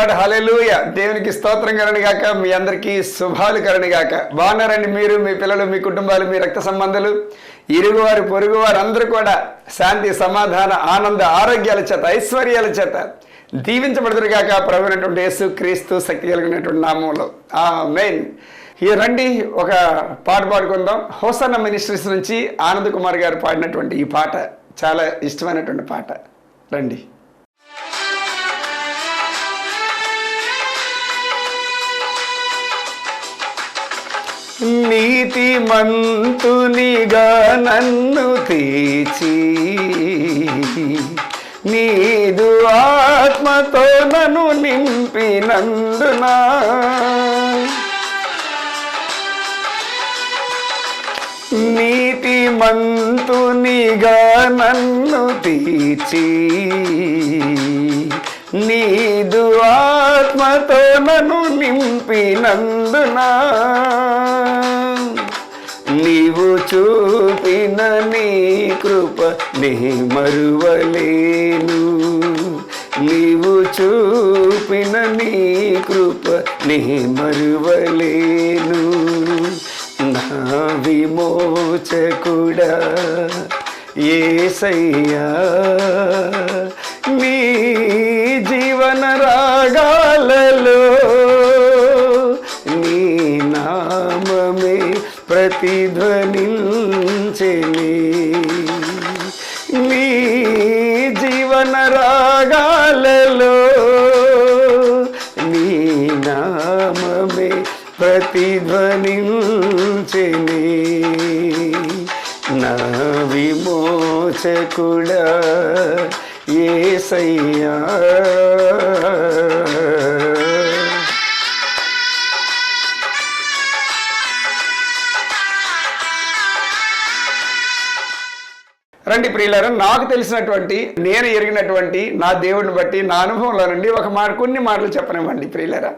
Praise hallelujah దేవునికి స్తోత్రం కరణిగాక మీ అందరికీ శుభాలు కరణిగాక బాగున్నారండి మీరు మీ పిల్లలు మీ కుటుంబాలు మీ రక్త సంబంధాలు. ఇరుగువారు పొరుగువారు అందరూ కూడా శాంతి సమాధాన ఆనంద ఆరోగ్యాల చేత ఐశ్వర్యాల చేత దీవించబడుతురు ప్రభునటువంటి యేసు క్రీస్తు శక్తి కలిగినటువంటి నామంలో. ఆ మెయిన్ ఈ రండి ఒక పాట పాడుకుందాం. హోసన్న మినిస్ట్రీస్ నుంచి ఆనంద్ కుమార్ గారు పాడినటువంటి ఈ పాట. చాలా ఇష్టమైనటువంటి పాట. రండి. నీతి మంతునిగా నన్ను తీర్చి నీదు ఆత్మతో నన్ను నింపినందునా. నీతి మంతునిగా నన్ను తీర్చి నీదు ఆత్మతో నన్ను నింపినందున నీవు చూపిన నీ కృప నీ మరువలేను. నీవు చూపిన నీ కృప నీ మరువలేను. నా విమోచకుడా ఏసయ్యా నీ జీవన రాగాలలో నీ నామమే ప్రతిధ్వనించెని. నీ జీవన రాగాలలో నీ నామమే ప్రతిధ్వనించెని. నా విమోచకుడా ఏసయ్యా. రండి ప్రియులారా నాకు తెలిసినటువంటి నేను ఎరిగినటువంటి నా దేవుడిని బట్టి నా అనుభవంలో నుండి ఒక మాట కొన్ని మాటలు చెప్పనివ్వండి ప్రియులారా.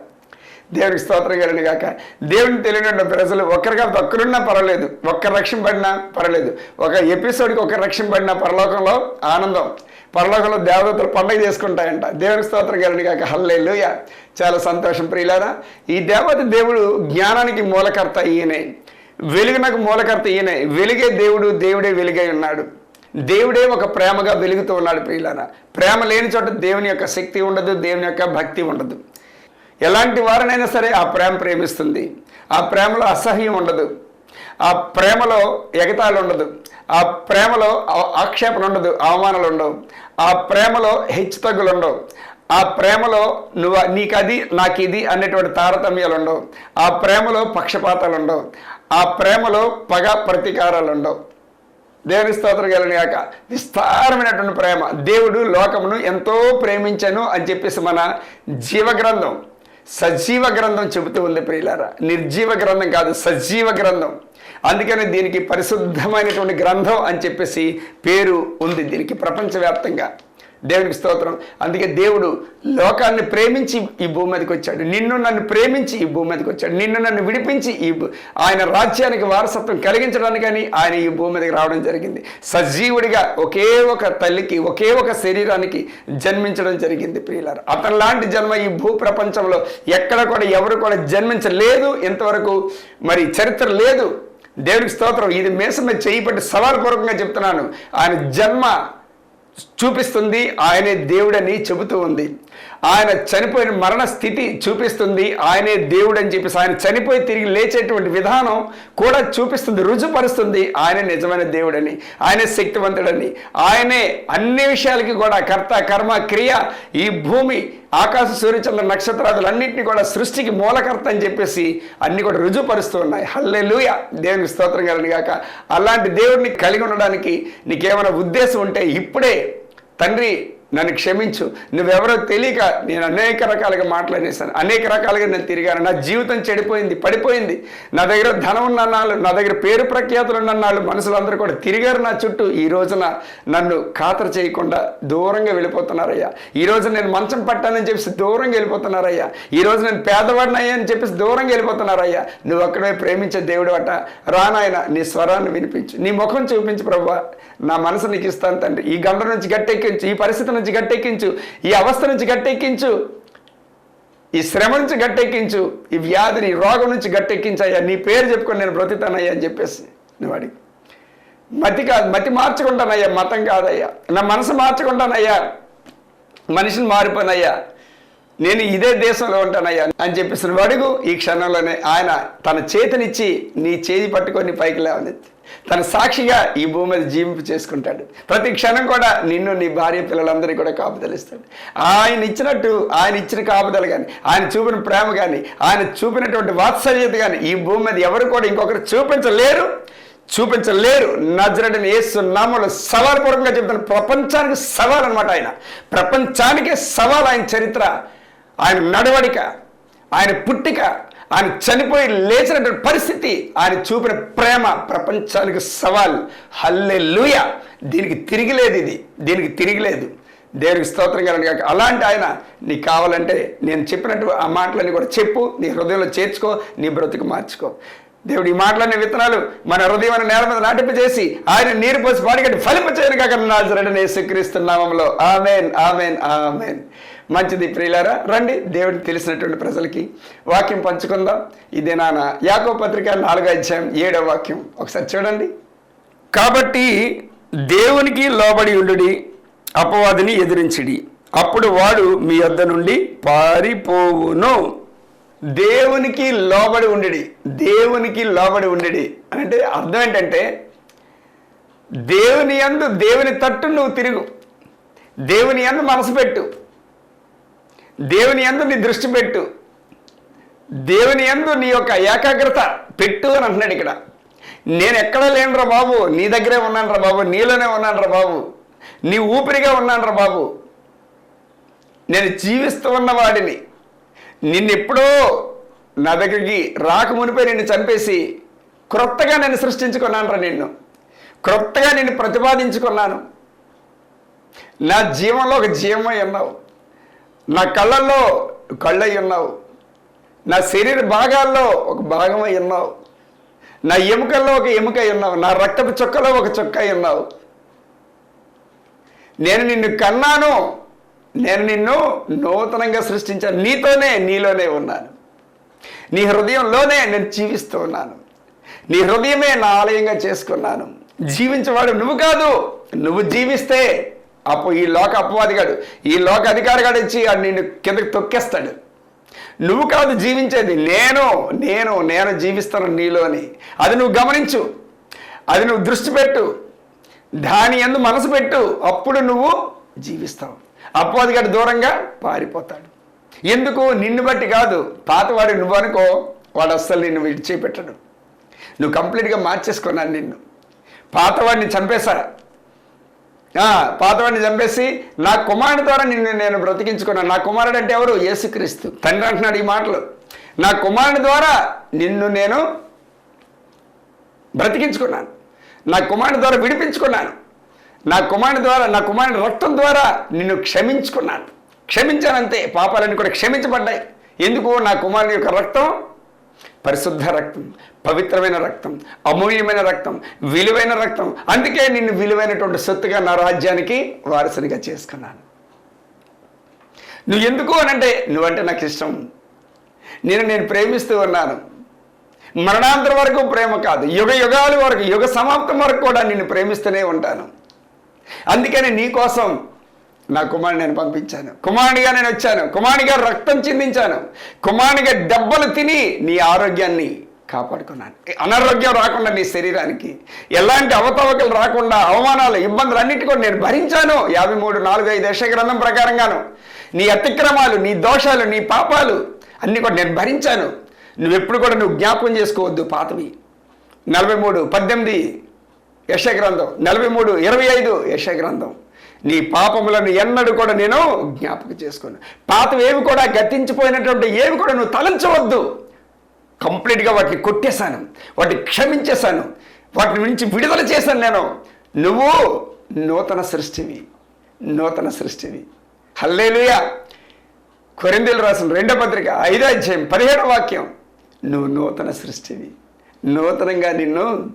దేవునికి స్తోత్రం కలిగిన కాక దేవుని తెలియనటువంటి ప్రజలు ఒక్కరిగా ఒక్కరున్నా పర్వాలేదు. ఒక్క రక్షింపడినా పర్వాలేదు. ఒక ఎపిసోడ్కి ఒక రక్షింపడినా పరలోకంలో ఆనందం. పరలోకంలో దేవదత్తులు పండగ చేసుకుంటాయంట. దేవుని స్తోత్ర గారిని కాక హల్లేలుయ. చాలా సంతోషం ప్రియులారా. ఈ దేవత దేవుడు జ్ఞానానికి మూలకర్త ఈయనే. వెలుగునకు మూలకర్త ఈయనే. వెలిగే దేవుడు దేవుడే వెలుగై ఉన్నాడు. దేవుడే ఒక ప్రేమగా వెలుగుతూ ఉన్నాడు ప్రియులారా. ప్రేమ లేని చోట దేవుని యొక్క శక్తి ఉండదు దేవుని యొక్క భక్తి ఉండదు. ఎలాంటి వారినైనా సరే ఆ ప్రేమ ప్రేమిస్తుంది. ఆ ప్రేమలో అసహ్యం ఉండదు. ఆ ప్రేమలో ఎగతాళి ఉండదు. ఆ ప్రేమలో ఆక్షేపణ ఉండదు అవమానాలు ఉండవు. ఆ ప్రేమలో హెచ్చుతగ్గులు ఉండవు. ఆ ప్రేమలో నువ్వు నీకు అది నాకు ఇది అనేటువంటి తారతమ్యాలు ఉండవు. ఆ ప్రేమలో పక్షపాతాలు ఉండవు. ఆ ప్రేమలో పగ ప్రతీకారాలు ఉండవు. దేవుని స్తోత్రం కలిగిన విస్తారమైనటువంటి ప్రేమ. దేవుడు లోకమును ఎంతో ప్రేమించను అని చెప్పేసి మన జీవ గ్రంథం సజీవ గ్రంథం చెబుతూ ఉంది ప్రియులారా. నిర్జీవ గ్రంథం కాదు సజీవ గ్రంథం. అందుకని దీనికి పరిశుద్ధమైనటువంటి గ్రంథం అని చెప్పేసి పేరు ఉంది దీనికి ప్రపంచవ్యాప్తంగా. దేవునికి స్తోత్రం. అందుకే దేవుడు లోకాన్ని ప్రేమించి ఈ భూమి మీదకి వచ్చాడు. నిన్ను నన్ను ప్రేమించి ఈ భూమి మీదకి వచ్చాడు. నిన్ను నన్ను విడిపించి ఈ భూ- ఆయన రాజ్యానికి వారసత్వం కలిగించడానికని ఆయన ఈ భూమి మీదకి రావడం జరిగింది. సజీవుడిగా ఒకే ఒక తల్లికి ఒకే ఒక శరీరానికి జన్మించడం జరిగింది ప్రియులారు. అతని లాంటి జన్మ ఈ భూ ప్రపంచంలో ఎక్కడ కూడా ఎవరు కూడా జన్మించలేదు. ఇంతవరకు మరి చరిత్ర లేదు. దేవుడికి స్తోత్రం. ఇది మేసం మీద చేయబట్టి సవాల్పూర్వకంగా చెప్తున్నాను. ఆయన జన్మ చూపిస్తుంది. ఆయనే దేవుడని చెబుతూ ఉంది. ఆయన చనిపోయిన మరణ స్థితి చూపిస్తుంది. ఆయనే దేవుడు అని చెప్పేసి ఆయన చనిపోయి తిరిగి లేచేటువంటి విధానం కూడా చూపిస్తుంది రుజుపరుస్తుంది ఆయనే నిజమైన దేవుడని ఆయనే శక్తివంతుడని ఆయనే అన్ని విషయాలకి కూడా కర్త కర్మ క్రియ ఈ భూమి ఆకాశ సూర్యచంద్ర నక్షత్రాదులన్నింటినీ కూడా సృష్టికి మూలకర్త అని చెప్పేసి అన్ని కూడా రుజుపరుస్తూ ఉన్నాయి. హల్లెలూయ! దేవునికి స్తోత్రం కలిగిన కాక అలాంటి దేవుడిని కలిగి ఉండడానికి నీకేమైనా ఉద్దేశం ఉంటే ఇప్పుడే తండ్రి నన్ను క్షమించు. నువ్వెవరో తెలియక నేను అనేక రకాలుగా మాట్లాడేశాను. అనేక రకాలుగా నేను తిరిగాను. నా జీవితం చెడిపోయింది పడిపోయింది. నా దగ్గర ధనం ఉన్న నాళ్ళు నా దగ్గర పేరు ప్రఖ్యాతులు ఉన్న నాళ్ళు మనుషులందరూ కూడా తిరిగారు నా చుట్టూ. ఈ రోజున నన్ను ఖాతరు చేయకుండా దూరంగా వెళ్ళిపోతున్నారయ్యా. ఈ రోజు నేను మంచం పట్టానని చెప్పేసి దూరంగా వెళ్ళిపోతున్నారయ్యా. ఈ రోజు నేను పేదవాడిని అయ్యాని చెప్పేసి దూరంగా వెళ్ళిపోతున్నారయ్యా. నువ్వు అక్కడే ప్రేమించే దేవుడు అట. రానాయన నీ స్వరాన్ని వినిపించు. నీ ముఖం చూపించు ప్రభా. నా మనసు నీకు ఇస్తాను తండ్రి. ఈ గండ నుంచి గట్టెక్కించు. ఈ పరిస్థితి నుంచి గట్టెక్కించు. ఈ అవస్థ నుంచి గట్టెక్కించు. ఈ శ్రమ నుంచి గట్టెక్కించు. ఈ వ్యాధిని ఈ రోగం నుంచి గట్టెక్కించాయా నీ పేరు చెప్పుకొని నేను బ్రతుకుతానయ్యా అని చెప్పేసి నువ్వు అడిగి. మతి కాదు మతి మార్చుకుంటానయ్యా మతం కాదయ్యా. నా మనసు మార్చుకుంటానయ్యా. మనిషిని మారిపోనయ్యా. నేను ఇదే దేశంలో ఉంటానయ్యా అని చెప్పేసి నువ్వు అడుగు. ఈ క్షణంలోనే ఆయన తన చేతినిచ్చి నీ చేతి పట్టుకొని పైకి లేవనెత్తి. తన సాక్షిగా ఈ భూమి మీద జీవింపు చేసుకుంటాడు. ప్రతి క్షణం కూడా నిన్ను నీ భార్య పిల్లలందరికీ కూడా కాపుదలిస్తాడు. ఆయన ఇచ్చినట్టు ఆయన ఇచ్చిన కాపుదలు కానీ ఆయన చూపిన ప్రేమ కానీ ఆయన చూపినటువంటి వాత్సల్యత కానీ ఈ భూమి మీద ఎవరు కూడా ఇంకొకరు చూపించలేరు. చూపించలేరు. నజరడని ఏసు నామలు సవాల్పూర్వకంగా చెప్తాను ప్రపంచానికి సవాల్ అనమాట ఆయన. ప్రపంచానికే సవాల్ ఆయన చరిత్ర ఆయన నడవడిక ఆయన పుట్టిక ఆయన చనిపోయి లేచినటువంటి పరిస్థితి ఆయన చూపిన ప్రేమ ప్రపంచానికి సవాల్. హల్లే లూయ దీనికి తిరిగిలేదు ఇది. దీనికి తిరిగిలేదు దేవునికి స్తోత్రం కలండి కాక అలాంటి ఆయన నీకు కావాలంటే నేను చెప్పినట్టు ఆ మాటలన్నీ కూడా చెప్పు. నీ హృదయంలో చేర్చుకో. నీ బ్రతుకు మార్చుకో. దేవుడు ఈ మాటలనే విత్తనాలు మన హృదయం నేల మీద నాటింపు చేసి ఆయన నీరు పోసి పాడిగట్టి ఫలింప చేయను కాక నాజరడని యేసుక్రీస్తు నామంలో. Amen amen amen. మంచిది ప్రియులారా రండి దేవుడికి తెలిసినటువంటి ప్రజలకి వాక్యం పంచుకుందాం. ఇదే నాన్న యాకో పత్రిక నాలుగో అధ్యాయం ఏడో వాక్యం. ఒకసారి చూడండి. కాబట్టి దేవునికి లోబడి ఉండుడి అపవాదిని ఎదిరించిడి. అప్పుడు వాడు మీ వద్ద నుండి పారిపోవును. దేవునికి లోబడి ఉండడి దేవునికి లోబడి ఉండడి. అంటే అర్థం ఏంటంటే దేవుని అందు దేవుని తట్టు నువ్వు తిరుగు. దేవుని అందు మనసు పెట్టు. దేవుని ఎందు నీ దృష్టి పెట్టు. దేవుని ఎందు నీ యొక్క ఏకాగ్రత పెట్టు అని అంటున్నాడు ఇక్కడ. నేను ఎక్కడ లేనురా బాబు? నీ దగ్గరే ఉన్నానురా బాబు. నీలోనే ఉన్నానురా బాబు. నీ ఊపిరిగా ఉన్నానురా బాబు. నేను జీవిస్తూ ఉన్న వాడిని. నిన్నెప్పుడో నా దగ్గరికి రాకమునిపోయి నిన్ను చంపేసి క్రొత్తగా నేను సృష్టించుకున్నానురా నిన్ను. క్రొత్తగా నిన్ను ప్రతిపాదించుకున్నాను. నా జీవంలో ఒక జీవమై ఉన్నావు. నా కళ్ళల్లో కళ్ళై ఉన్నావు. నా శరీర భాగాల్లో ఒక భాగమై ఉన్నావు. నా ఎముకల్లో ఒక ఎముకై ఉన్నావు. నా రక్తపు చొక్కలో ఒక చొక్కై ఉన్నావు. నేను నిన్ను కన్నాను. నేను నిన్ను నూతనంగా సృష్టించాను. నీతోనే నీలోనే ఉన్నాను. నీ హృదయంలోనే నేను జీవిస్తూ ఉన్నాను. నీ హృదయమే నా ఆలయంగా చేసుకున్నాను. జీవించేవాడు నువ్వు కాదు. నువ్వు జీవిస్తే అప్పు ఈ లోక అపవాదిగాడు ఈ లోక అధికారిగాడు ఇచ్చి నిన్ను కిందకి తొక్కేస్తాడు. నువ్వు కాదు జీవించేది నేను నేను నేను జీవిస్తాను నీలోని అది నువ్వు గమనించు. అది నువ్వు దృష్టి పెట్టు. దాని ఎందు మనసు పెట్టు. అప్పుడు నువ్వు జీవిస్తావు. అపవాదిగాడు దూరంగా పారిపోతాడు. ఎందుకు? నిన్ను బట్టి కాదు. పాతవాడు నువ్వు అనుకో వాడు అస్సలు నిన్ను విడిచిపెట్టడు. నువ్వు కంప్లీట్గా మార్చేసుకున్నాను నిన్ను. పాతవాడిని చంపేశా. పాతవాడిని చంపేసి నా కుమారుడి ద్వారా నిన్ను నేను బ్రతికించుకున్నాను. నా కుమారుడు అంటే ఎవరు? యేసుక్రీస్తు. తండ్రి అంటున్నాడు ఈ మాటలు. నా కుమారుడి ద్వారా నిన్ను నేను బ్రతికించుకున్నాను. నా కుమారుడి ద్వారా విడిపించుకున్నాను. నా కుమారుడి ద్వారా నా కుమారుడి రక్తం ద్వారా నిన్ను క్షమించుకున్నాను. క్షమించానంతే. పాపాలన్నీ కూడా క్షమించబడ్డాయి. ఎందుకు? నా కుమారుని యొక్క రక్తం పరిశుద్ధ రక్తం పవిత్రమైన రక్తం అమూల్యమైన రక్తం విలువైన రక్తం. అందుకే నిన్ను విలువైనటువంటి సొత్తుగా నా రాజ్యానికి వారసునిగా చేసుకున్నాను. నువ్వు ఎందుకు అనంటే నువ్వంటే నాకు ఇష్టం. నేను నేను ప్రేమిస్తూ ఉన్నాను. మరణాంతరం వరకు ప్రేమ కాదు. యుగ యుగాల వరకు యుగ సమాప్తం వరకు కూడా నిన్ను ప్రేమిస్తూనే ఉంటాను. అందుకని నీ కోసం నా కుమారుడు నేను పంపించాను. కుమారుడిగా నేను వచ్చాను. కుమారుడిగా రక్తం చిందించాను. కుమారుడిగా దెబ్బలు తిని నీ ఆరోగ్యాన్ని కాపాడుకున్నాను. అనారోగ్యం రాకుండా నీ శరీరానికి ఎలాంటి అవతవకలు రాకుండా అవమానాలు ఇబ్బందులు అన్నిటి కూడా నేను భరించాను. యాభై మూడు నాలుగు ఐదు దశ గ్రంథం ప్రకారంగాను. నీ అతిక్రమాలు నీ దోషాలు నీ పాపాలు అన్నీ కూడా నేను భరించాను. నువ్వెప్పుడు కూడా నువ్వు జ్ఞాపకం చేసుకోవద్దు పాతవి. నలభై మూడు పద్దెనిమిది యశగ్రంథం నలభై మూడు ఇరవై ఐదు యశగ్రంథం నీ పాపములను ఎన్నడూ కూడా నేను జ్ఞాపకం చేసుకోను. పాతవి ఏవి కూడా గతించిపోయినటువంటి ఏవి కూడా నువ్వు తలంచవద్దు. కంప్లీట్గా వాటిని కొట్టేశాను. వాటిని క్షమించేశాను. వాటి నుంచి విడుదల చేశాను నేను. నువ్వు నూతన సృష్టివి. నూతన సృష్టివి. హల్లేలుయా. కొరిందీలు రాసిన రెండో పత్రిక ఐదో అధ్యాయం పదిహేడో వాక్యం. నువ్వు నూతన సృష్టివి. నూతనంగా నిన్ను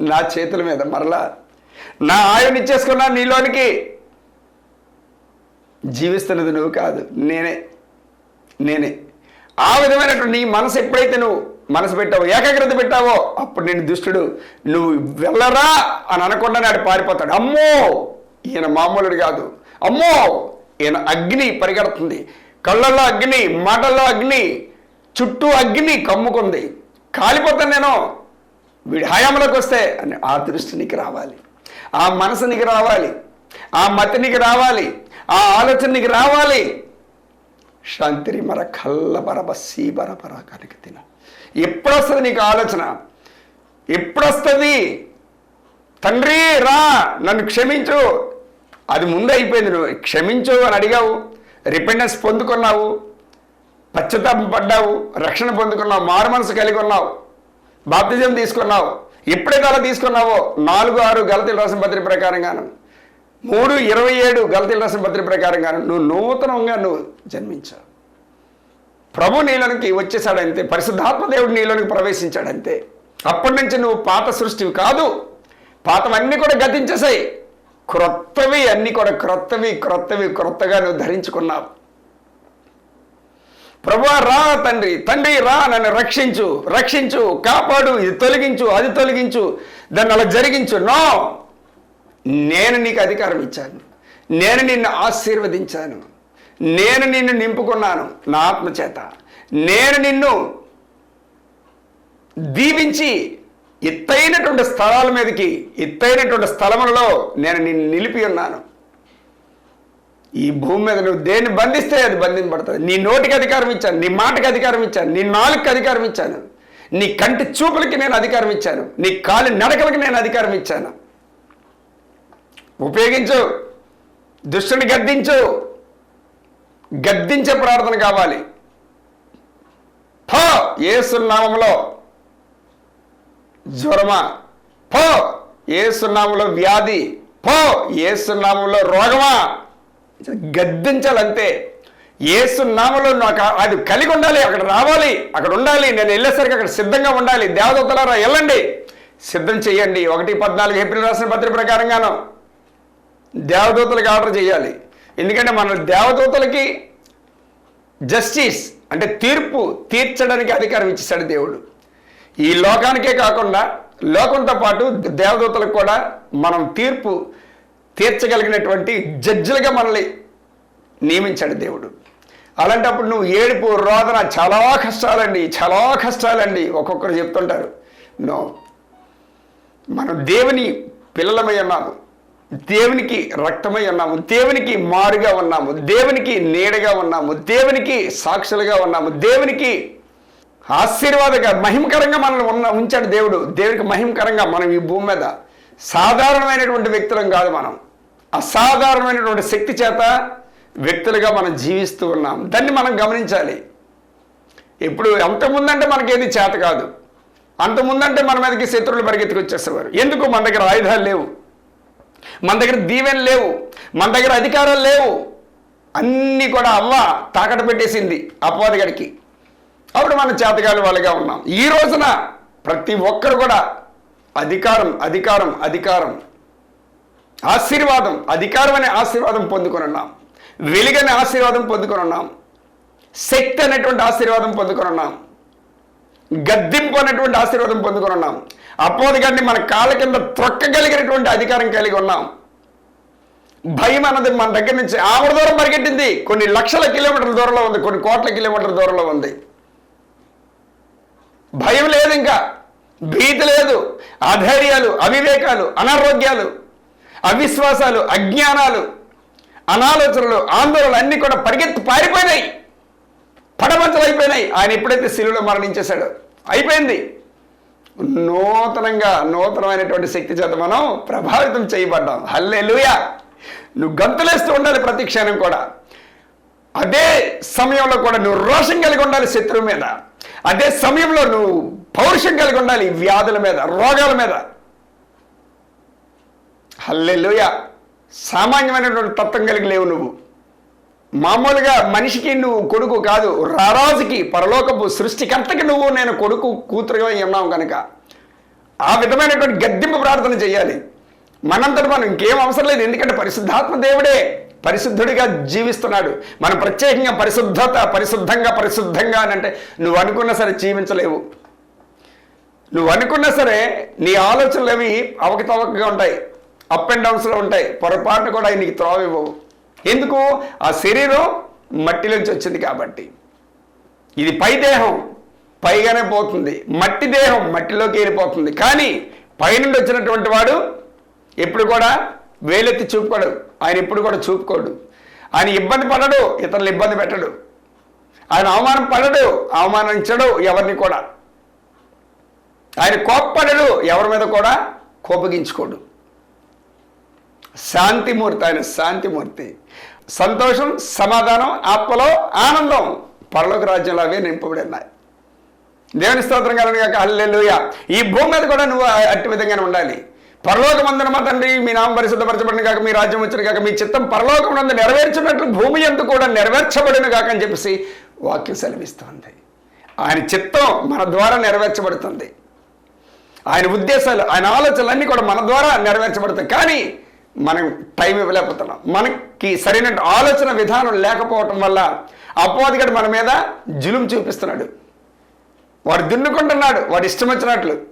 నా చేతుల మీద మరలా నా ఆయుని ఇచ్చేసుకున్నా నీలోనికి జీవిస్తున్నది నువ్వు కాదు నేనే నేనే. ఆ విధమైనటువంటి నీ మనసు ఎప్పుడైతే నువ్వు మనసు పెట్టావో ఏకాగ్రత పెట్టావో అప్పుడు నేను దుష్టుడు. నువ్వు వెళ్ళరా అని అనకుండా నాడు పారిపోతాడు. అమ్మో! ఈయన మామూలుడు కాదు. అమ్మో! ఈయన అగ్ని పరిగెడుతుంది. కళ్ళల్లో అగ్ని మాటల్లో అగ్ని చుట్టూ అగ్ని కమ్ముకుంది. కాలిపోతాను నేను. వీడి హయాంలోకి వస్తే అని ఆ దృష్టి నీకు రావాలి. ఆ మనసు నీకు రావాలి ఆ మతి నీకు రావాలి ఆ ఆలోచన నీకు రావాలి. శాంతిరి మర కళ్ళ బరబ సీ బరబర కనుక తిన. ఎప్పుడొస్తుంది నీకు ఆలోచన? ఎప్పుడొస్తుంది? తండ్రి రా నన్ను క్షమించు. అది ముందు అయిపోయింది నువ్వు. క్షమించు అని అడిగావు రిపెండెన్స్ పొందుకున్నావు పశ్చాత్తాపం పడ్డావు రక్షణ పొందుకున్నావు మారు మనసు కలిగి ఉన్నావు బాప్తిజం తీసుకున్నావు. ఇప్పుడే అలా తీసుకున్నావో? నాలుగు ఆరు గలతీల రాసిన పత్రిక ప్రకారంగాను. మూడు ఇరవై ఏడు గలతీల రాసిన పత్రిక ప్రకారంగాను. నువ్వు నూతనంగా నువ్వు జన్మించావు. ప్రభు నీలోనికి వచ్చేసాడంతే పరిశుద్ధాత్మ దేవుడు నీలోనికి ప్రవేశించాడంతే. అప్పటి నుంచి నువ్వు పాత సృష్టివి కాదు. పాతవన్నీ కూడా గతించేసాయి క్రొత్తవి అన్నీ కూడా క్రొత్తవి క్రొత్తవి క్రొత్తగా నువ్వు ధరించుకున్నావు. ప్రభా రా తండ్రి తండ్రి రా నన్ను రక్షించు రక్షించు కాపాడు ఇది తొలగించు అది తొలగించు దాన్ని అలా జరిగించు. నో! నేను నీకు అధికారం ఇచ్చాను. నేను నిన్ను ఆశీర్వదించాను. నేను నిన్ను నింపుకున్నాను నా ఆత్మ చేత. నేను నిన్ను దీవించి ఎత్తైనటువంటి స్థలాల మీదకి ఎత్తైనటువంటి స్థలములలో నేను నిన్ను నిలిపి ఉన్నాను. ఈ భూమి మీద నువ్వు దేన్ని బంధిస్తే అది బంధింపడుతుంది నీ నోటికి అధికారం ఇచ్చాను నీ మాటకి అధికారం ఇచ్చాను నీ నాలుగుకి అధికారం ఇచ్చాను. నీ కంటి చూపులకి నేను అధికారం ఇచ్చాను నీ కాలు నడకలకి నేను అధికారం ఇచ్చాను. ఉపయోగించు దుష్టుని గద్దించు గద్దించే ప్రార్థన కావాలి. పో ఏసునామంలో జ్వరమా? పో ఏసునామంలో వ్యాధి. పో ఏసునామంలో రోగమా? గద్దించాలంతే. ఏసునామంలో నాకు అది కలిగి ఉండాలి అక్కడ రావాలి అక్కడ ఉండాలి నేను వెళ్ళేసరికి అక్కడ సిద్ధంగా ఉండాలి. దేవదత్తలారా వెళ్ళండి. సిద్ధం చేయండి. ఒకటి పద్నాలుగు ఏప్రిల్ రాసిన పత్రిక ప్రకారంగాను దేవదూతలకి ఆర్డర్ చేయాలి. ఎందుకంటే మన దేవదూతలకి జస్టిస్ అంటే తీర్పు తీర్చడానికి అధికారం ఇచ్చేశాడు దేవుడు. ఈ లోకానికే కాకుండా లోకంతో పాటు దేవదూతలకు కూడా మనం తీర్పు తీర్చగలిగినటువంటి జడ్జిలుగా మనల్ని నియమించాడు దేవుడు. అలాంటప్పుడు నువ్వు ఏడుపు రోదన చాలా కష్టాలండి చాలా కష్టాలండి. ఒక్కొక్కరు చెప్తుంటారు నో మనం దేవుని పిల్లలమై ఉన్నాము దేవునికి రక్తమై ఉన్నాము దేవునికి మారుగా ఉన్నాము దేవునికి నీడగా ఉన్నాము దేవునికి సాక్షులుగా ఉన్నాము దేవునికి ఆశీర్వాదగా మహిమకరంగా మనల్ని ఉన్న ఉంచాడు దేవుడు. దేవునికి మహిమకరంగా మనం ఈ భూమి మీద సాధారణమైనటువంటి వ్యక్తులం కాదు మనం. అసాధారణమైనటువంటి శక్తి చేత వ్యక్తులుగా మనం జీవిస్తూ ఉన్నాం. దాన్ని మనం గమనించాలి. ఇప్పుడు అంతకుముందంటే మనకేది చేత కాదు. అంతకుముందంటే మన మీదకి శత్రువులు పరిగెత్తుకొచ్చేసేవారు ఎందుకు? మన దగ్గర ఆయుధాలు లేవు. మన దగ్గర దీవెన లేవు. మన దగ్గర అధికారాలు లేవు. అన్నీ కూడా అవ్వ తాకట పెట్టేసింది అపవాదిగడికి అప్పుడు మనం చేతగాలి వాళ్ళగా ఉన్నాం. ఈ రోజున ప్రతి ఒక్కరు కూడా అధికారం అధికారం అధికారం ఆశీర్వాదం అధికారం అనే ఆశీర్వాదం పొందుకొని ఉన్నాం. వెలుగనే ఆశీర్వాదం పొందుకొని ఉన్నాం. శక్తి అనేటువంటి ఆశీర్వాదం పొందుకొని ఉన్నాం. గద్దింపు అనేటువంటి ఆశీర్వాదం పొందుకొని ఉన్నాం. అపోది గారిని మన కాళ్ళ కింద త్రొక్కగలిగినటువంటి అధికారం కలిగి ఉన్నాం. భయం అన్నది మన దగ్గర నుంచి ఆవిడ దూరం పరిగెట్టింది. కొన్ని లక్షల కిలోమీటర్ల దూరంలో ఉంది కొన్ని కోట్ల కిలోమీటర్ల దూరంలో ఉంది. భయం లేదు ఇంకా. భీతి లేదు. అధైర్యాలు అవివేకాలు అనారోగ్యాలు అవిశ్వాసాలు అజ్ఞానాలు అనాలోచనలు ఆందోళనలు అన్నీ కూడా పరిగెత్తి పారిపోయినాయి. పడమంచలు అయిపోయినాయి ఆయన ఎప్పుడైతే శిలువలో మరణించేశాడో అయిపోయింది. నూతనంగా నూతనమైనటువంటి శక్తి చేత మనం ప్రభావితం చేయబడ్డాం. హల్లే నువ్వు గంతులేస్తూ ఉండాలి ప్రతి క్షణం కూడా. అదే సమయంలో కూడా నువ్వు రోషం కలిగి ఉండాలి శత్రువు మీద. అదే సమయంలో నువ్వు పౌరుషం కలిగి ఉండాలి వ్యాధుల మీద రోగాల మీద. హల్లెలుయ. సామాన్యమైనటువంటి తత్వం కలిగి లేవు నువ్వు. మామూలుగా మనిషికి నువ్వు కొడుకు కాదు రారాజుకి పరలోకపు సృష్టికర్తకి నువ్వు నేను కొడుకు కూతురుగా ఉన్నావు కనుక ఆ విధమైనటువంటి గద్దెంపు ప్రార్థన చేయాలి. మనంతటి మనం ఇంకేం అవసరం లేదు ఎందుకంటే పరిశుద్ధాత్మ దేవుడే పరిశుద్ధుడిగా జీవిస్తున్నాడు. మనం ప్రత్యేకంగా పరిశుద్ధత పరిశుద్ధంగా పరిశుద్ధంగా అని అంటే నువ్వు అనుకున్నా సరే జీవించలేవు. నువ్వు అనుకున్నా సరే నీ ఆలోచనలు అవి అవకతవకగా ఉంటాయి. అప్ అండ్ డౌన్స్లో ఉంటాయి. పొరపాటు కూడా ఆయనకి త్రోవ ఇవ్వవు. ఎందుకు? ఆ శరీరం మట్టిలోంచి వచ్చింది కాబట్టి. ఇది పై దేహం. పైగానే పోతుంది. మట్టి దేహం మట్టిలోకి వెళ్ళిపోతుంది. కానీ పైనుండి వచ్చినటువంటి వాడు ఎప్పుడు కూడా వేలెత్తి చూపుకోడు. ఆయన ఎప్పుడు కూడా చూపుకోడు. ఆయన ఇబ్బంది పడడు. ఇతరులు ఇబ్బంది పెట్టడు. ఆయన అవమానం పడడు. అవమానించడు ఎవరిని కూడా. ఆయన కోప్పడడు. ఎవరి మీద కూడా కోపగించుకోడు. శాంతిమూర్తి ఆయన శాంతిమూర్తి. సంతోషం సమాధానం ఆత్మలో ఆనందం పరలోక రాజ్యంలో అవే నింపబడి ఉన్నాయి దేవుని స్తోత్రం కలను కాక హల్లెలుయ. ఈ భూమి మీద కూడా నువ్వు అట్టి విధంగానే ఉండాలి. పరలోకమందున మా తండ్రి మీ నామం పరిశుద్ధపరచబడిన కాక మీ రాజ్యం వచ్చిన కాక మీ చిత్తం పరలోకమునందు నెరవేర్చినట్లు భూమి ఎందు కూడా నెరవేర్చబడిన కాక అని చెప్పేసి వాక్యం సెలవిస్తుంది. ఆయన చిత్తం మన ద్వారా నెరవేర్చబడుతుంది. ఆయన ఉద్దేశాలు ఆయన ఆలోచనలన్నీ కూడా మన ద్వారా నెరవేర్చబడతాయి. కానీ మనం టైం ఇవ్వలేకపోతున్నాం. మనకి సరైన ఆలోచన విధానం లేకపోవటం వల్ల అపవాదిగడు మన మీద జులుం చూపిస్తున్నాడు. వాడు దున్నుకుంటున్నాడు వాడు ఇష్టం వచ్చినట్లు.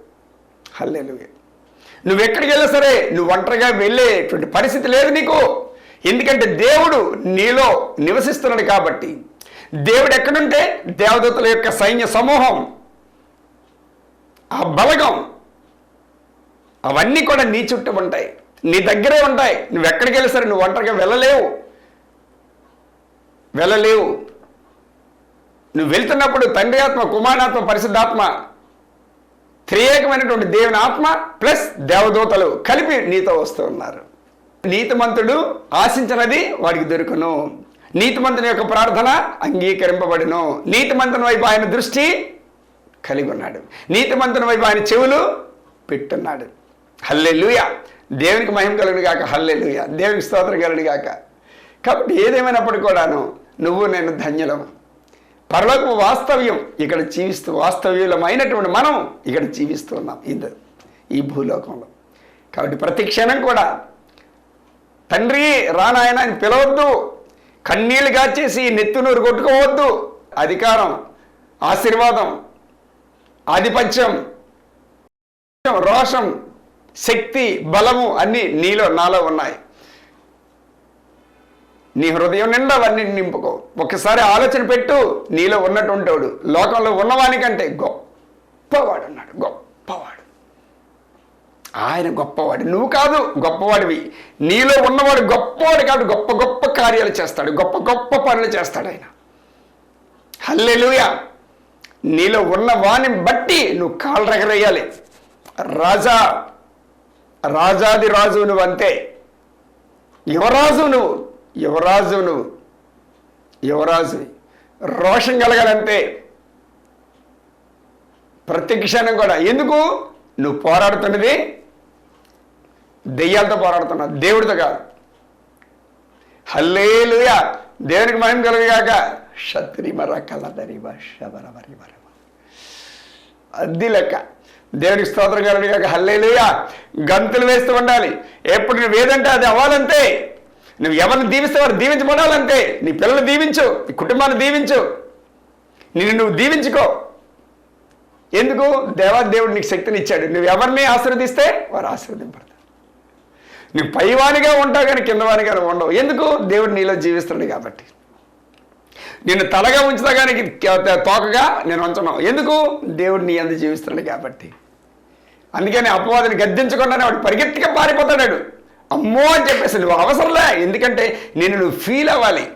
హల్లే నువ్వు ఎక్కడికి వెళ్ళా సరే నువ్వు ఒంటరిగా వెళ్ళేటువంటి పరిస్థితి లేదు నీకు. ఎందుకంటే దేవుడు నీలో నివసిస్తున్నాడు కాబట్టి. దేవుడు ఎక్కడుంటే దేవదూతల యొక్క సైన్య సమూహం. ఆ బలగం. అవన్నీ కూడా నీ చుట్టూ ఉంటాయి. నీ దగ్గరే ఉంటాయి. నువ్వు ఎక్కడికి వెళ్ళి సరే నువ్వు ఒంటరిగా వెళ్ళలేవు. వెళ్ళలేవు. నువ్వు వెళ్తున్నప్పుడు తండ్రి ఆత్మ కుమారాత్మ పరిశుద్ధాత్మ త్రియేకమైనటువంటి దేవుని ఆత్మ ప్లస్ దేవదూతలు కలిపి నీతో వస్తూ ఉన్నారు. నీతిమంతుడు ఆశించినది వాడికి దొరుకును. నీతిమంతుని యొక్క ప్రార్థన అంగీకరింపబడును. నీతిమంతుని వైపు ఆయన దృష్టి కలిగి ఉన్నాడు. నీతిమంతుని వైపు ఆయన చెవులు పెట్టున్నాడు. హల్లెలూయ! దేవునికి మహిమ కలుగును గాక. హల్లెలూయ. దేవునికి స్తోత్రం కలుగును గాక. కాబట్టి ఏదేమైనప్పుడు కూడాను నువ్వు నేను ధన్యులం పరలోకము వాస్తవ్యం ఇక్కడ జీవిస్తూ వాస్తవ్యులమైనటువంటి మనం ఇక్కడ జీవిస్తూ ఉన్నాం. ఈ భూలోకంలో. కాబట్టి ప్రతి క్షణం కూడా తండ్రి రానాయన అని పిలవద్దు. కన్నీళ్ళు కాచేసి నెత్తునూరు కొట్టుకోవద్దు. అధికారం ఆశీర్వాదం ఆధిపత్యం రోషం శక్తి బలము అన్నీ నీలో నాలో ఉన్నాయి. నీ హృదయం నిండా అవన్నీ నింపుకో. ఒకసారి ఆలోచన పెట్టు నీలో ఉన్నటువంటి వాడు లోకంలో ఉన్నవానికంటే గొప్పవాడు అన్నాడు గొప్పవాడు. ఆయన గొప్పవాడు. నువ్వు కాదు గొప్పవాడివి. నీలో ఉన్నవాడు గొప్పవాడు కాదు. గొప్ప గొప్ప కార్యాలు చేస్తాడు. గొప్ప గొప్ప పనులు చేస్తాడు ఆయన. హల్లెలూయ! నీలో ఉన్న వాని బట్టి నువ్వు కాళ్ళు రగరేయాలి రాజా రాజాది రాజు నువ్వు అంతే యువరాజు నువ్వు. యువరాజు నువ్వు. యువరాజు రోషం కలగాలంతే. ప్రతి క్షణం కూడా. ఎందుకు? నువ్వు పోరాడుతున్నది దెయ్యాలతో పోరాడుతున్నావు. దేవుడితో కాదు. హల్లేలుయా. దేవునికి మహిమ కలుగుగాక. శత్రిమర కలదరి శబరమరి మరమ అద్ది లెక్క. దేవునికి స్తోత్రం కలుగుగాక హల్లేలుయా. గంతులు వేస్తూ ఉండాలి. ఎప్పుడు నువ్వు ఏదంటే అది అవ్వాలంతే. నువ్వు ఎవరిని దీవిస్తే వారు దీవించబడాలంతే నీ పిల్లలు దీవించు నీ కుటుంబాన్ని దీవించు. నిన్ను నువ్వు దీవించుకో. ఎందుకు? దేవాదేవుడు నీకు శక్తిని ఇచ్చాడు నువ్వు ఎవరిని ఆశీర్వదిస్తే వారు ఆశీర్వదింపడతారు నువ్వు పైవానిగా ఉంటావు కానీ కిందవానిగా ఉండవు. ఎందుకు? దేవుడు నీలో జీవిస్తున్నాడు కాబట్టి. నిన్ను తలగా ఉంచుతా కానీ తోకగా నేను ఉంచను. ఎందుకు? దేవుడు నీ అందు జీవిస్తున్నాడు కాబట్టి. అందుకని అపవాదిని గద్దించకుండానే వాడు పరిగెత్తిగా పారిపోతాడు అమ్మో అని చెప్పేసి నువ్వు అవసరంలే. ఎందుకంటే నేను నువ్వు ఫీల్ అవ్వాలి.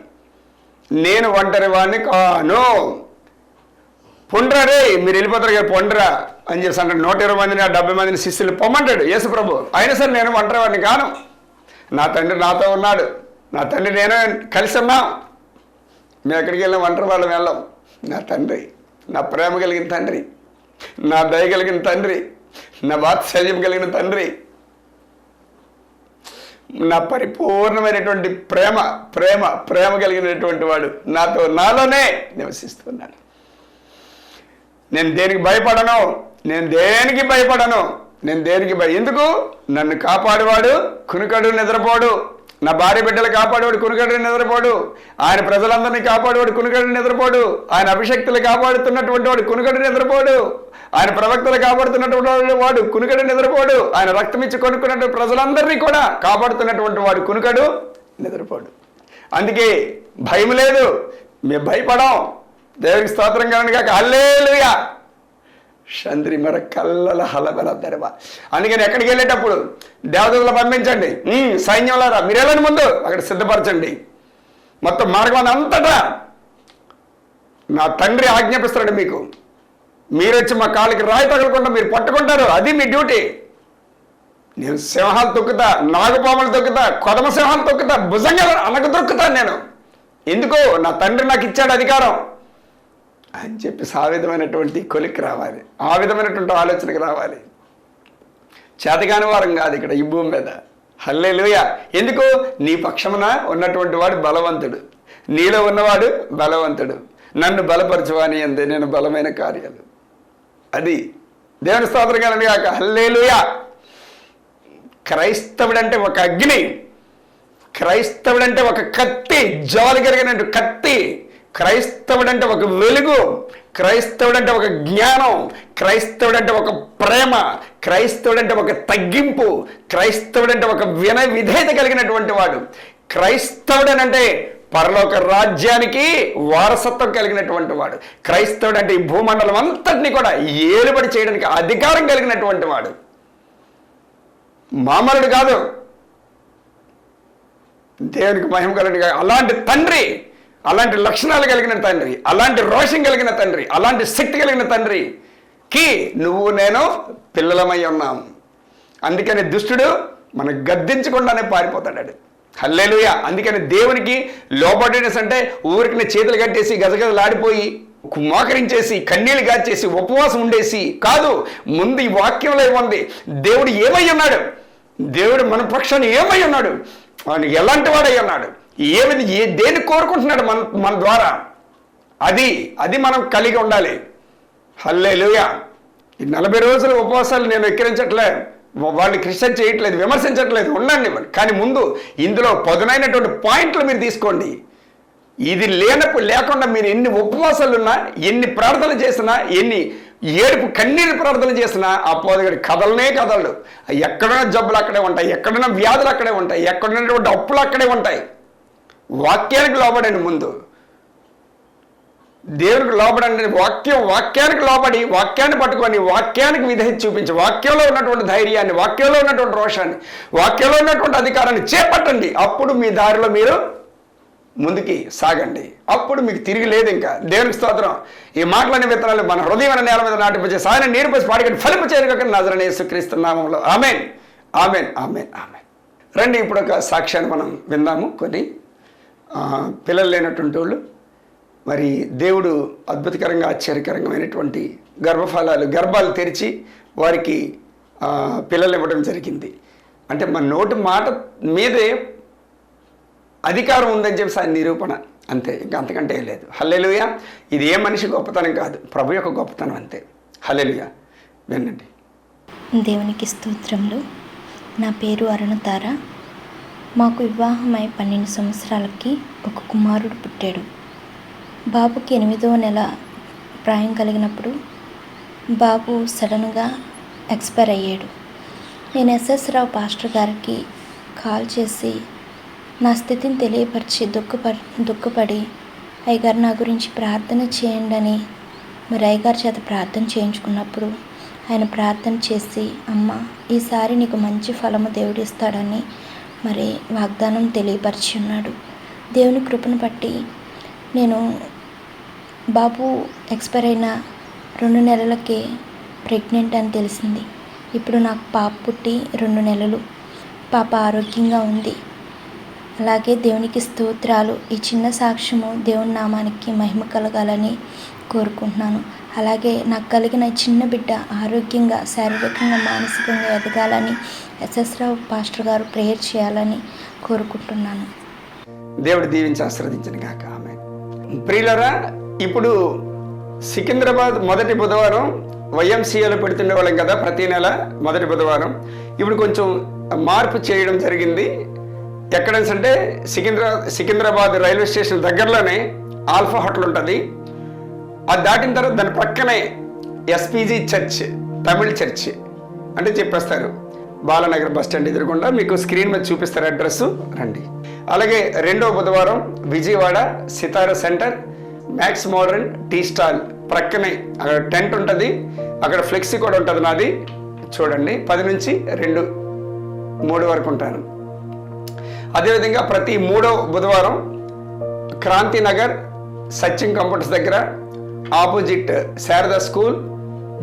నేను ఒంటరి వాడిని కాను. పొండ్రా రే మీరు వెళ్ళిపోతారు కదా పొండ్రా అని చెప్పి అంటే నూట ఇరవై మందిని ఆ డెబ్బై మందిని శిష్యులు పొమ్మంటాడు యేసు ప్రభు అయినా సరే నేను ఒంటరి వాడిని కాను. నా తండ్రి నాతో ఉన్నాడు. నా తండ్రి నేను కలిసి ఉన్నాం. మేము ఎక్కడికి వెళ్ళాం ఒంటరి వాళ్ళం వెళ్ళాం. నా తండ్రి నా ప్రేమ కలిగిన తండ్రి నా దయ కలిగిన తండ్రి నా వాత్సల్యం కలిగిన తండ్రి నా పరిపూర్ణమైనటువంటి ప్రేమ ప్రేమ ప్రేమ కలిగినటువంటి వాడు నాతో నాలోనే నివసిస్తున్నాడు. నేను దేనికి భయపడను? నేను దేనికి భయపడను? నేను దేనికి భయ ఎందుకు? నన్ను కాపాడేవాడు కునుకడు నిద్రపోడు. నా భార్య బిడ్డలు కాపాడేవాడు కునుగడు నిద్రపోడు. ఆయన ప్రజలందరినీ కాపాడేవాడు కునుగడిని నిద్రపోడు. ఆయన అభిషక్తులు కాపాడుతున్నటువంటి వాడు కునుగడు నిద్రపోడు. ఆయన ప్రవక్తలు కాపాడుతున్నటువంటి వాడు కునుకడు నిద్రపోడు. ఆయన రక్తం ఇచ్చి కొనుక్కున్నటువంటి ప్రజలందరినీ కూడా కాపాడుతున్నటువంటి వాడు కునుకడు నిద్రపోడు. అందుకే భయం లేదు. మేము భయపడం. దేవునికి స్తోత్రం కనుక కాక చంద్రి మర కల్లల హలబల దెరవ. అందుకని ఎక్కడికి వెళ్ళేటప్పుడు దేవతలు పంపించండి. సైన్యంలారా మీరు వెళ్ళని ముందు. అక్కడ సిద్ధపరచండి. మొత్తం మార్గం అంతటా నా తండ్రి ఆజ్ఞాపిస్తున్నాడు మీకు. మీరు వచ్చి మా కాళ్ళకి రాయి తగలకుండా మీరు పట్టుకుంటారు. అది మీ డ్యూటీ. నేను సింహాలు తొక్కుతా నాగపాములు తొక్కుతా కొదమ సింహాలు తొక్కుతా భుజంగా అనగ దొక్కుతాను నేను. ఎందుకు నా తండ్రి నాకు ఇచ్చాడు అధికారం. అని చెప్పి ఆ విధమైనటువంటి కొలికి రావాలి. ఆ విధమైనటువంటి ఆలోచనకి రావాలి. చేతకాని వారం కాదు ఇక్కడ ఈ భూమి మీద. హల్లెలూయ! ఎందుకు? నీ పక్షమున ఉన్నటువంటి వాడు బలవంతుడు. నీలో ఉన్నవాడు బలవంతుడు. నన్ను బలపరచువాని అందే? నేను బలమైన కార్యాలు. అది దేవుని స్తోత్రం కలండి కాక హల్లేలుయా! క్రైస్తవుడంటే ఒక అగ్ని. క్రైస్తవుడంటే ఒక కత్తి. జోలు కలిగినట్టు కత్తి. క్రైస్తవుడంటే ఒక వెలుగు క్రైస్తవుడంటే ఒక జ్ఞానం క్రైస్తవుడంటే ఒక ప్రేమ క్రైస్తవుడంటే ఒక తగ్గింపు క్రైస్తవుడంటే ఒక విన విధేయత కలిగినటువంటి వాడు. క్రైస్తవుడనంటే పరలోక రాజ్యానికి వారసత్వం కలిగినటువంటి వాడు. క్రైస్తవుడు అంటే ఈ భూమండలం అంతటిని కూడా ఏలుబడి చేయడానికి అధికారం కలిగినటువంటి వాడు. మామలుడు కాదు. దేవునికి మహిమ కలిగిన అలాంటి తండ్రి అలాంటి లక్షణాలు కలిగిన తండ్రి అలాంటి రోషం కలిగిన తండ్రి అలాంటి శక్తి కలిగిన తండ్రికి నువ్వు నేను పిల్లలమై ఉన్నాం. అందుకని దుష్టుడు మనం గద్దించకుండానే పారిపోతాడు హల్లేలుయ! అందుకని దేవునికి లోబడినెస్ అంటే ఊరికి చేతులు కట్టేసి గజగజలాడిపోయి మోకరించేసి కన్నీళ్ళు గాచేసి ఉపవాసం ఉండేసి కాదు ముందు ఈ వాక్యంలో ఏముంది? దేవుడు ఏమై ఉన్నాడు? దేవుడు మన పక్షాన్ని ఏమై ఉన్నాడు? వాడు ఎలాంటి వాడై ఉన్నాడు? ఏమిది ఏ కోరుకుంటున్నాడు మన మన ద్వారా? అది అది మనం కలిగి ఉండాలి. హల్లే ఈ నలభై రోజుల ఉపవాసాలు నేను ఎక్కిరించట్లే వాళ్ళు క్రిస్టియన్ చేయట్లేదు విమర్శించట్లేదు ఉండండి మరి. కానీ ముందు ఇందులో పదునైనటువంటి పాయింట్లు మీరు తీసుకోండి. ఇది లేనప్పుడు లేకుండా మీరు ఎన్ని ఉపవాసాలు ఉన్నా ఎన్ని ప్రార్థనలు చేసినా ఎన్ని ఏడుపు కన్నీరు ప్రార్థన చేసినా ఆ పోదగడి కథలనే కథలు ఎక్కడున్న జబ్బులు అక్కడే ఉంటాయి ఎక్కడున్న వ్యాధులు అక్కడే ఉంటాయి ఎక్కడున్నటువంటి అప్పులు అక్కడే ఉంటాయి. వాక్యానికి లోబడండి ముందు. దేవునికి లోబడండి. వాక్యం వాక్యానికి లోబడి వాక్యాన్ని పట్టుకొని వాక్యానికి విధి చూపించి వాక్యంలో ఉన్నటువంటి ధైర్యాన్ని వాక్యంలో ఉన్నటువంటి రోషాన్ని వాక్యంలో ఉన్నటువంటి అధికారాన్ని చేపట్టండి. అప్పుడు మీ దారిలో మీరు ముందుకి సాగండి. అప్పుడు మీకు తిరిగి లేదు ఇంకా. దేవునికి స్తోత్రం. ఈ మాటలనే విత్తనాలు మన హృదయమైన నేల మీద నాటిపించే సాయన నీరు పోసి పాడికి ఫలింపు చేరుక నజరనే యేసుక్రీస్తు నామంలో. ఆమెన్. ఆమెన్. ఆమెన్. ఆమెన్. రండి ఇప్పుడు ఒక సాక్ష్యాన్ని మనం విందాము. కొన్ని పిల్లలు లేనటువంటి వాళ్ళు మరి దేవుడు అద్భుతకరంగా ఆశ్చర్యకరంగమైనటువంటి గర్భఫలాలు గర్భాలు తెరిచి వారికి పిల్లలు ఇవ్వడం జరిగింది. అంటే మన నోటి మాట మీదే అధికారం ఉందని చెప్పి ఆయన నిరూపణ. అంతే ఇంకా అంతకంటే ఏం లేదు. హల్లెలుయ. ఇది ఏ మనిషి గొప్పతనం కాదు. ప్రభు యొక్క గొప్పతనం అంతే. హల్లెలుయ. వినండి. దేవునికి స్తోత్రంలో నా పేరు అరుణతార. మాకు వివాహమై పన్నెండు సంవత్సరాలకి ఒక కుమారుడు పుట్టాడు. బాబుకి ఎనిమిదో నెల ప్రాయం కలిగినప్పుడు బాబు సడన్గా ఎక్స్పైర్ అయ్యాడు. నేను ఎస్ఎస్ రావు పాస్టర్ గారికి కాల్ చేసి నా స్థితిని తెలియపరిచి దుఃఖప దుఃఖపడి అయ్యగారు నా గురించి ప్రార్థన చేయండి అని మరి అయ్యగారి చేత ప్రార్థన చేయించుకున్నప్పుడు ఆయన ప్రార్థన చేసి అమ్మ ఈసారి నీకు మంచి ఫలము దేవుడిస్తాడని మరి వాగ్దానం తెలియపరిచి ఉన్నాడు. దేవుని కృపను బట్టి నేను బాబు ఎక్స్పైర్ అయిన రెండు నెలలకే ప్రెగ్నెంట్ అని తెలిసింది. ఇప్పుడు నాకు పాప పుట్టి రెండు నెలలు. పాప ఆరోగ్యంగా ఉంది. అలాగే దేవునికి స్తోత్రాలు. ఈ చిన్న సాక్ష్యము దేవుని నామానికి మహిమ కలగాలని కోరుకుంటున్నాను. అలాగే నాకు కలిగిన చిన్న బిడ్డ ఆరోగ్యంగా శారీరకంగా మానసికంగా ఎదగాలని ఎస్ఎస్ రావు పాస్టర్ గారు ప్రేయర్ చేయాలని కోరుకుంటున్నాను. దేవుడు దీవించి ఆశ్రదించిన కాక ఆమె ప్రియులరా ఇప్పుడు సికింద్రాబాద్ మొదటి బుధవారం వైఎంసీఏలో పెడుతుండే వాళ్ళం కదా ప్రతి నెల మొదటి బుధవారం. ఇప్పుడు కొంచెం మార్పు చేయడం జరిగింది. ఎక్కడైనా అంటే సికింద్రా సికింద్రాబాద్ రైల్వే స్టేషన్ దగ్గరలోనే ఆల్ఫా హోటల్ ఉంటుంది. అది దాటిన తర్వాత దాని పక్కనే ఎస్పీజీ చర్చ్ తమిళ్ చర్చ్ అంటే చెప్పేస్తారు. బాలనగర్ బస్ స్టాండ్ ఎదురుకుండా మీకు స్క్రీన్ మీద చూపిస్తారు అడ్రస్ రండి. అలాగే రెండో బుధవారం Vijayawada Sitara centre max modern tea stall ప్రక్కనే అక్కడ టెంట్ ఉంటుంది. అక్కడ ఫ్లెక్సీ కూడా ఉంటుంది నాది. చూడండి పది నుంచి రెండు మూడు వరకు ఉంటాను. అదేవిధంగా ప్రతి మూడో బుధవారం క్రాంతి నగర్ సచిన్ కంప్యూటర్స్ దగ్గర opposite Sharada school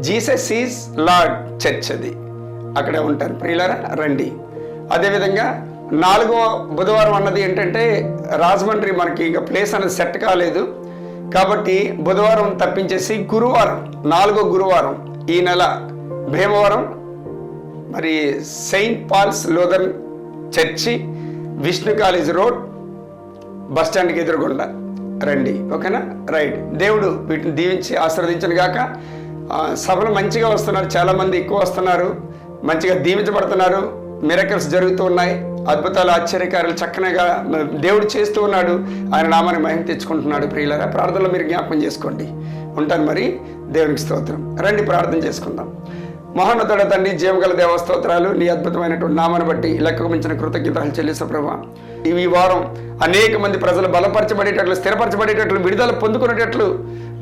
Jesus is lord church అది అక్కడే ఉంటారు. ప్రియులరా రండి. అదేవిధంగా నాలుగో బుధవారం అన్నది ఏంటంటే రాజమండ్రి మనకి ఇంకా ప్లేస్ అనేది సెట్ కాలేదు. కాబట్టి బుధవారం తప్పించేసి గురువారం నాలుగో గురువారం ఈ నెల భీమవరం మరి Saint Paul's Lutheran church Vishnu college road bus స్టాండ్కి ఎదురుగుండా. రండి ఓకేనా? రైట్. దేవుడు వీటిని దీవించి ఆశీర్వదించను గాక. సభలు మంచిగా వస్తున్నారు చాలామంది ఎక్కువ వస్తున్నారు మంచిగా దీవించబడుతున్నారు మిరకల్స్ జరుగుతూ ఉన్నాయి అద్భుతాలు ఆశ్చర్యకారులు చక్కనగా దేవుడు చేస్తూ ఉన్నాడు ఆయన నామాన్ని మహిమ తెచ్చుకుంటున్నాడు ప్రియులరా. ప్రార్థనలో మీరు జ్ఞాపకం చేసుకోండి. ఉంటాను మరి దేవునికి స్తోత్రం. రండి ప్రార్థన చేసుకుందాం. మహోన్నతుడ తండ్రి జీవగల దేవస్తోత్రాలు నీ అద్భుతమైనటువంటి నామాన్ని బట్టి లెక్కకు మించిన కృతజ్ఞతలు చెల్లిస్తా ప్రభా. ఈ వారం అనేక మంది ప్రజలు బలపరచబడేటట్లు స్థిరపరచబడేటట్లు విడుదల పొందుకునేటట్లు.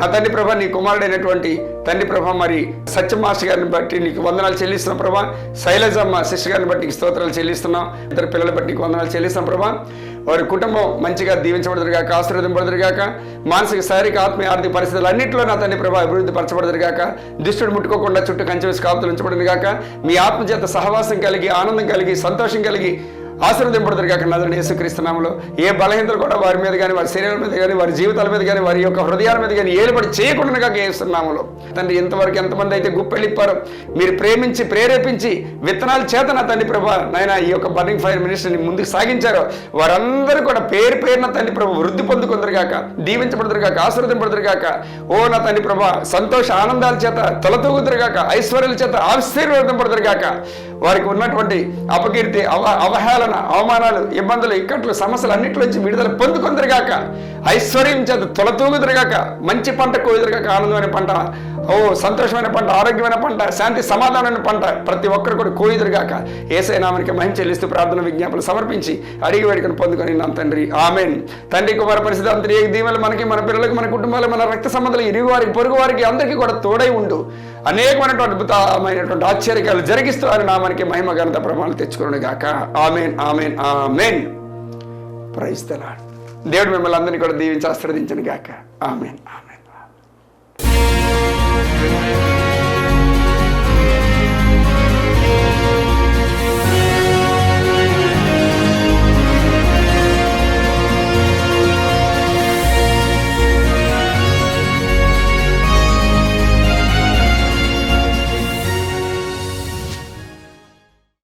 నా తండ్రి ప్రభ నీ కుమారుడైనటువంటి తండ్రి ప్రభ మరి సత్య మాస్టర్ గారిని బట్టి నీకు వందనాలు చెల్లిస్తున్నాం ప్రభా. శైలజమ్మ శిష్య గారిని బట్టి నీకు స్తోత్రాలు చెల్లిస్తున్నాం. ఇద్దరు పిల్లల బట్టి నీకు వందనాలు చెల్లిస్తున్నాం ప్రభా. వారి కుటుంబం మంచిగా దీవించబడదురుగాక ఆశీర్వదింపబడదురుగాక మానసిక శారీరక ఆత్మీయ ఆర్థిక పరిస్థితులు అన్నింటిలో నా తండ్రి ప్రభా అభివృద్ధి పరచబడదురుగాక దుష్టుడు ముట్టుకోకుండా చుట్టూ కంచె వేసి కాపుతలు ఉంచబడింది గాక. మీ ఆత్మచేత సహవాసం కలిగి ఆనందం కలిగి సంతోషం కలిగి ఆశీర్వదింపడతారు కాక నదుడు యేసుక్రీస్తునామలో ఏ బలహీనతలు కూడా వారి మీద కానీ వారి శరీరాల మీద కానీ వారి జీవితాల మీద కానీ వారి యొక్క హృదయాల మీద కానీ ఏలుబడి చేయకుండా కాక వేస్తున్నాములో తండ్రి ఇంతవరకు ఎంతమంది అయితే గుప్పెళ్ళిప్పారు మీరు ప్రేమించి ప్రేరేపించి విత్తనాల చేత నా తండ్రి ప్రభా నాయన ఈ యొక్క బర్నింగ్ ఫైర్ మినిస్టర్ని ముందుకు సాగించారో వారందరూ కూడా పేరు పేరున తండ్రి ప్రభు వృద్ధి పొందుకుందరు కాక దీవించబడతారు కాక ఆశీర్వదింపడతారు కాక ఓ నా తండ్రి ప్రభా సంతోష ఆనందాల చేత తొలతూగుతారు కాక ఐశ్వర్యాల చేత ఆశీర్వదింపడతారు కాక వారికి ఉన్నటువంటి అపకీర్తి అవ అవహేళన అవమానాలు ఇబ్బందులు ఇక్కట్లు సమస్యలు అన్నింటిలోంచి విడుదల పొందుకుందరుగాక. ఐశ్వర్యం చేత తొలతూగుదురుగాక. మంచి పంట కోయుదురుగాక ఆనందమైన పంట. ఓ సంతోషమైన పంట ఆరోగ్యమైన పంట శాంతి సమాధానమైన పంట ప్రతి ఒక్కరు కూడా కోయుదురుగాక. ఏసై నామనికి మహిమ చెల్లిస్తూ ప్రార్థన విజ్ఞాపనలు సమర్పించి అడిగి వేడుకను పొందుకొని నా తండ్రి. ఆమెన్. తండ్రి కుమార పరిస్థితి అంతరి దీవెనలు మనకి మన పిల్లలకు మన కుటుంబాలు మన రక్త సంబంధాలు ఇరుగు వారికి పొరుగు వారికి అందరికీ కూడా తోడై ఉండు. అనేకమైనటువంటి అద్భుతమైనటువంటి ఆశ్చర్యకాలు జరిగిస్తూ ఆయన నామానికి మహిమ ఘనత ప్రమాణాలు తెచ్చుకుని గాక. Amen amen amen. ప్రైస్తలాడు దేవుడు మిమ్మల్ని అందరినీ కూడా దీవించి ఆశ్రవదించను గాక. Amen amen.